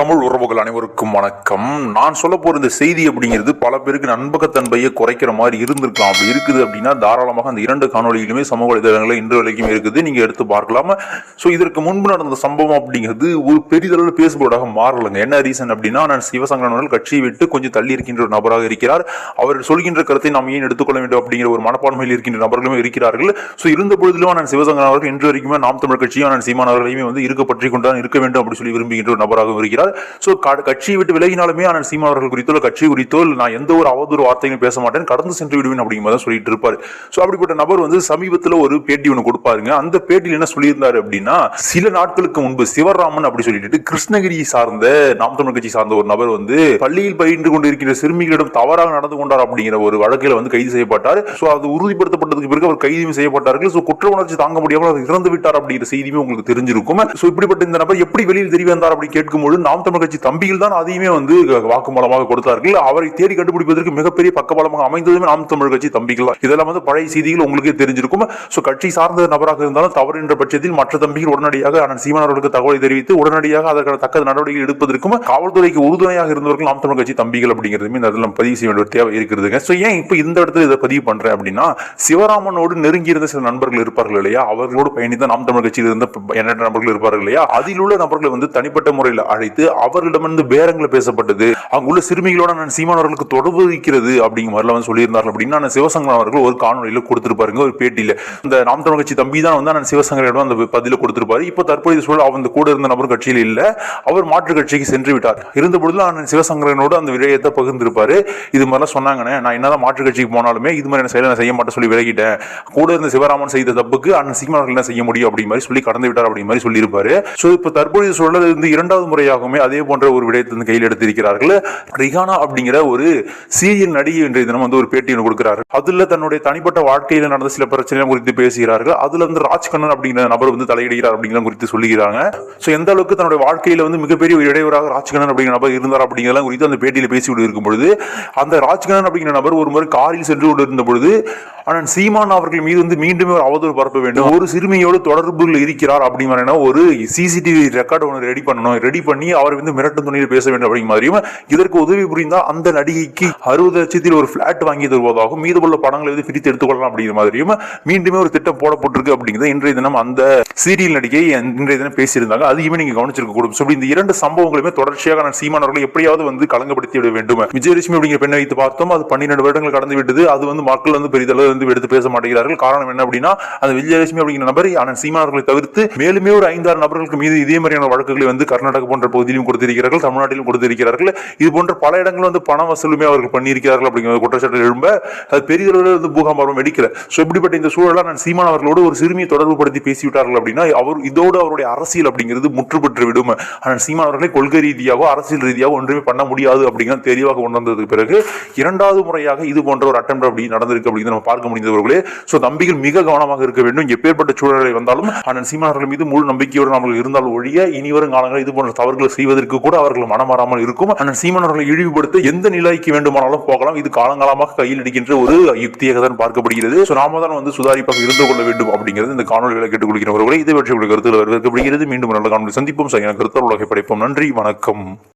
தமிழ் உறவுகள் அனைவருக்கும் வணக்கம். நான் சொல்ல போற இந்த செய்தி அப்படிங்கிறது பல பேருக்கு நண்பகத்தன்மையை குறைக்கிற மாதிரி இருந்திருக்கலாம். அப்படி இருக்குது அப்படின்னா தாராளமாக அந்த இரண்டு காணொலிகளுமே சமூக வலைதளங்களில் இன்று வரைக்கும் இருக்குது. நீங்க எடுத்து பார்க்கலாம். ஸோ இதற்கு முன்பு நடந்த சம்பவம் அப்படிங்கிறது ஒரு பெரிதளவில் பேசுபவராக மாறலைங்க. என்ன ரீசன் அப்படின்னா நான் சிவசங்கரன் கட்சியை விட்டு கொஞ்சம் தள்ளி இருக்கின்ற ஒரு நபராக இருக்கிறார். அவர் சொல்கின்ற கருத்தை நாம் ஏன் எடுத்துக்கொள்ள வேண்டும் அப்படிங்கிற ஒரு மனப்பான்மையில் இருக்கின்ற நபர்களும் இருக்கிறார்கள். ஸோ இருந்த பொழுதிலும் நான் சிவசங்கரன் அவர்கள் இன்று வரைக்குமே நாம் தமிழ் கட்சியும் நான் சீமான் அவர்களையுமே வந்து இருக்க பற்றி கொண்டு இருக்க வேண்டும் அப்படி சொல்லி விரும்புகின்ற ஒரு நபராகவும் இருக்கிறார். ஸோ கட்சியை விட்டு விலகினாலுமே ஆனால் சீமான் அவர்கள் குறித்தோ இல்லை கட்சி குறித்தோ இல்லை நான் எந்த ஒரு அவதூறு வார்த்தைகளும் பேச மாட்டேன். கடந்து சென்று விடுவேன் அப்படிங்கிற தான் சொல்லிட்டு இருப்பாரு. ஸோ அப்படிப்பட்ட நபர் வந்து சமீபத்தில் ஒரு பேட்டி ஒன்று கொடுப்பாருங்க. அந்த பேட்டியில் என்ன சொல்லியிருந்தாரு அப்படின்னா சில நாட்களுக்கு முன்பு சிவராமன் அப்படி சொல்லிட்டு கிருஷ்ணகிரியை சார்ந்த நாம் தமிழ் கட்சி சார்ந்த ஒரு நபர் வந்து பள்ளியில் பயின்று கொண்டிருக்கிற சிறுமிகளிடம் தவறாக நடந்து கொண்டார் அப்படிங்கிற ஒரு வழக்கில் வந்து கைது செய்யப்பட்டார். ஸோ அது உறுதிப்படுத்தப்பட்டதுக்கு பிறகு அவர் கைது செய்யப்பட்டார்கள். ஸோ குற்ற உணர்ச்சி தாங்க முடியாமல் அவர் இறந்து விட்டார் அப்படிங்கிற செய்தியுமே உங்களுக்கு தெரிஞ்சிருக்கும். ஸோ இப்படிப்பட்ட இந்த நபர் எப்படி வெளியில் தெரிய வந்தார் அப்படி கேட்கும்போது நாம் தமிழ் கட்சி தம்பியில் தான் அதையுமே வந்து வாக்குமூலமாக கொடுத்தார்கள். அவரை தேடி கண்டுபிடிப்பதற்கு மிகப்பெரிய பக்கபலமாக அமைந்ததுமே நாம் தமிழ் கட்சி தம்பிகள் தான். இதெல்லாம் வந்து பழைய செய்திகள் உங்களுக்கே தெரிஞ்சிருக்கும். ஸோ கட்சி சார்ந்த நபராக இருந்தாலும் தவறு என்ற பட்சத்தில் மற்ற தம்பிகள் உடனடியாக அண்ணன் சீமான் அவர்களுக்கு தகவலை தெரிவித்து உடனடியாக அதற்கான தக்க நடவடிக்கை எடுப்பதற்கும் காவல்துறைக்கு உறுதுணையாக இருந்தவர்கள் நாம் தமிழ் கட்சி தம்பிகள் அப்படிங்கிறதுமே இந்த இடத்துல பதிவு செய்ய வேண்டிய தேவை இருக்கிறதுங்க ஸோ ஏன் இப்போ இந்த இடத்துல இதை பதிவு பண்றேன் அப்படின்னா சிவராமனோடு நெருங்கி இருந்த சில நண்பர்கள் இருப்பார்கள் இல்லையா? அவர்களோடு பயணித்த நாம் தமிழ் கட்சியில் இருந்த எண்ணற்ற நபர்கள் இருப்பார்கள் இல்லையா? அதில் உள்ள நபர்களை வந்து தனிப்பட்ட முறையில் அழைத்து அவர்களிடமிருந்து பேரங்களை பேசப்பட்டது. அங்குள்ள சிறுமிகளோட நான் சீமான் அவர்களுக்கு தொடர்பு வைக்கிறது அப்படிங்கிற மாதிரிலாம் வந்து சொல்லியிருந்தார்கள் அப்படின்னா நான் சிவசங்கரன் அவர்கள் ஒரு காணொலியில் கொடுத்துருப்பாருங்க ஒரு பேட்டியில். இந்த நாம் தமிழ் கட்சி தம்பி தான் வந்து நான் சிவசங்கரிடம் அந்த பதில கொடுத்துருப்பாரு. இப்போ தற்போதைய சூழல் அவன் கூட இருந்த நபர் கட்சியில் இல்லை. அவர் மாற்று கட்சிக்கு சென்று விட்டார். இருந்த பொழுது நான் சிவசங்கரனோடு அந்த விடயத்தை பகிர்ந்திருப்பாரு. இது மாதிரிலாம் சொன்னாங்கண்ணே நான் என்னதான் மாற்று கட்சிக்கு போனாலுமே இது மாதிரி செயலை நான் செய்ய மாட்டேன் சொல்லி விலகிட்டேன். கூட இருந்த சிவராமன் செய்த தப்புக்கு அண்ணன் சீமான் என்ன செய்ய முடியும் அப்படி மாதிரி சொல்லி கடந்து விட்டார் அப்படி மாதிரி சொல்லியிருப்பாரு. ஸோ இப்போ தற்போதைய சூழல் இருந்து இரண்டாவது முறையாகும் முறையாகவுமே அதே போன்ற ஒரு விடயத்தை வந்து கையில் எடுத்திருக்கிறார்கள். ரிகானா அப்படிங்கிற ஒரு சீரியல் நடிகை இன்றைய தினம் வந்து ஒரு பேட்டி ஒன்று கொடுக்கிறாரு. அதுல தன்னுடைய தனிப்பட்ட வாழ்க்கையில் நடந்த சில பிரச்சனைகள் குறித்து பேசுகிறார்கள். அதுல வந்து ராஜ்கண்ணன் அப்படிங்கிற நபர் வந்து தலையிடுகிறார் அப்படிங்கிற குறித்து சொல்லுகிறாங்க. ஸோ எந்த அளவுக்கு தன்னுடைய வாழ்க்கையில வந்து மிகப்பெரிய ஒரு இடையூறாக ராஜ்கண்ணன் அப்படிங்கிற நபர் இருந்தார் அப்படிங்கிறலாம் குறித்து அந்த பேட்டியில் பேசிக்கொண்டு இருக்கும் பொழுது அந்த ராஜ்கண்ணன் அப்படிங்கிற நபர் ஒரு முறை காரில் சென்று கொண்டு இருந்த பொழுது ஆனால் சீமான் அவர்கள் மீது வந்து மீண்டும் ஒரு அவதூறு பரப்ப வேண்டும். ஒரு சிறுமியோடு தொடர்புகள் இருக்கிறார் அப்படிங்கிற ஒரு சிசிடிவி ரெக்கார்டு ஒன்று ரெடி பண்ணணும். ரெடி பண்ணி அவர் வந்து மிரட்டும் துணியில் பேச வேண்டும் அப்படிங்கிற மாதிரியும் இதற்கு உதவி புரிந்தால் அந்த நடிகைக்கு அறுபது லட்சத்தில் ஒரு பிளாட் வாங்கி தருவதாகவும் மீதமுள்ள படங்களை வந்து பிரித்து எடுத்துக்கொள்ளலாம் அப்படிங்கிற மாதிரியும் மீண்டுமே ஒரு திட்டம் போடப்பட்டிருக்கு அப்படிங்கிறது இன்றைய தினம் அந்த சீரியல் நடிகை இன்றைய தினம் பேசியிருந்தாங்க. அதையுமே நீங்க கவனிச்சிருக்க கூடும். ஸோ இந்த இரண்டு சம்பவங்களுமே தொடர்ச்சியாக நான் சீமான் அவர்களை எப்படியாவது வந்து கலங்கப்படுத்தி விட வேண்டும். விஜயலட்சுமி அப்படிங்கிற பெண்ணை வைத்து பார்த்தோம். அது பன்னிரண்டு வருடங்கள் கடந்து விட்டது. அது வந்து மக்கள் வந்து பெரிதளவு வந்து எடுத்து பேச மாட்டேங்கிறார்கள். காரணம் என்ன அப்படின்னா அந்த விஜயலட்சுமி அப்படிங்கிற நபர் அண்ணன் சீமான் அவர்களை தவிர்த்து மேலுமே ஒரு ஐந்தாறு நபர்களுக்கு மீது இதே மாதிரியான வழக்குகளை வந்து கர்நாடக போன்ற பகுதியிலும் கொடுத்திருக்கிறார்கள் தமிழ்நாட்டிலும் கொடுத்திருக்கிறார்கள். இது போன்ற பல இடங்கள் வந்து பண வசூலுமே அவர்கள் பண்ணியிருக்கிறார்கள் அப்படிங்கிற குற்றச்சாட்டு எழும்ப அது பெரிதளவில் வந்து பூகம்பரம் வெடிக்கல. ஸோ இப்படிப்பட்ட இந்த சூழலாக நான் சீமான் அவர்களோடு ஒரு சிறுமியை தொடர்பு படுத்தி பேசிவிட்டார்கள் அப்படின்னா அவர் இதோடு அவருடைய அரசியல் அப்படிங்கிறது முற்றுப்பெற்று விடும். ஆனால் சீமான் அவர்களை கொள்கை ரீதியாகவோ அரசியல் ரீதியாகவோ ஒன்றுமே பண்ண முடியாது அப்படிங்கிறது தெளிவாக உணர்ந்ததுக்கு பிறகு இரண்டாவது முறையாக இது போன்ற ஒரு அட்டம் அப்படி நடந்திருக்கு அப்படிங்கிறது நம்ம பார்க்க முடிந்தவர்களே. ஸோ தம்பிகள் மிக கவனமாக இருக்க வேண்டும். எப்பேற்பட்ட சூழ்நிலை வந்தாலும் அண்ணன் சீமானவர்கள் மீது முழு நம்பிக்கையோடு நம்மளுக்கு இருந்தால் ஒழிய இனி வரும் காலங்களில் இது போன்ற தவறுகளை செய்வதற்கு கூட அவர்கள் மனமாறாமல் இருக்கும். அண்ணன் சீமானவர்களை இழிவுபடுத்த எந்த நிலைக்கு வேண்டுமானாலும் போகலாம். இது காலங்காலமாக கையில் அடிக்கின்ற ஒரு யுக்தியாக தான் பார்க்கப்படுகிறது. ஸோ நாம தான் வந்து சுதாரிப்பாக இருந்து கொள்ள வேண்டும் அப்படிங்கிறது இந்த காணொலிகளை கேட்டுக்கொள்கிறவர்களை. இதை பற்றி கருத்துக்கள் வரவேற்கப்படுகிறது. மீண்டும் நல்ல காணொலி சந்திப்போம். சரியான கருத்தால் உலகை படைப்போம். நன்றி. வணக்கம்.